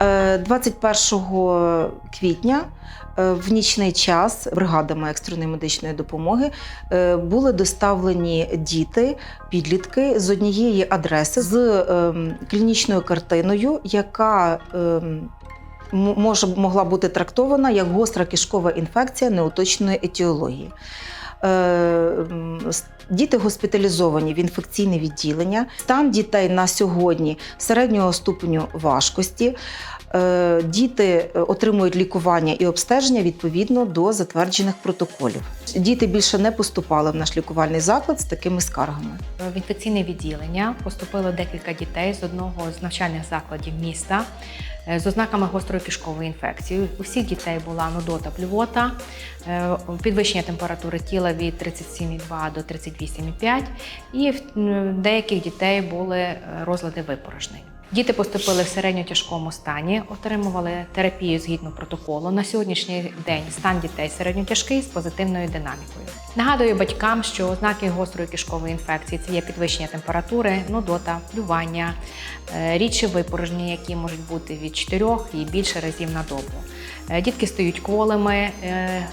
Е, 21 квітня е, в нічний час бригадами екстреної медичної допомоги е, були доставлені діти, підлітки з однієї адреси з ем, клінічною картиною, яка ем, може могла бути трактована як гостра кишкова інфекція неуточної етіології. Е, Діти госпіталізовані в інфекційне відділення. Стан дітей на сьогодні середнього ступеню важкості. Е, Діти е, отримують лікування і обстеження відповідно до затверджених протоколів. Діти більше не поступали в наш лікувальний заклад з такими скаргами. В інфекційне відділення поступило декілька дітей з одного з навчальних закладів міста е, з ознаками гострої кишкової інфекції. У всіх дітей була нудота, плювота, підвищення температури тіла від 37,2 до 38,5 і в деяких дітей були розлади випорожнень. Діти поступили в середньотяжкому стані, отримували терапію згідно протоколу. На сьогоднішній день стан дітей середньотяжкий з позитивною динамікою. Нагадую батькам, що ознаки гострої кишкової інфекції це є підвищення температури, нудота, плювання, е, рідші випорожнення, які можуть бути від 4 і більше разів на добу. Е, Дітки стають кволими, е,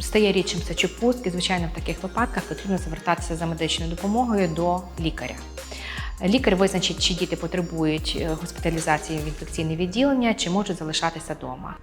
стає рідшим сечопуст, і звичайно в таких випадках потрібно звертатися за медичною допомогою до лікаря. Лікар визначить, чи діти потребують е, госпіталізації в інфекційне відділення, чи можуть залишатися вдома.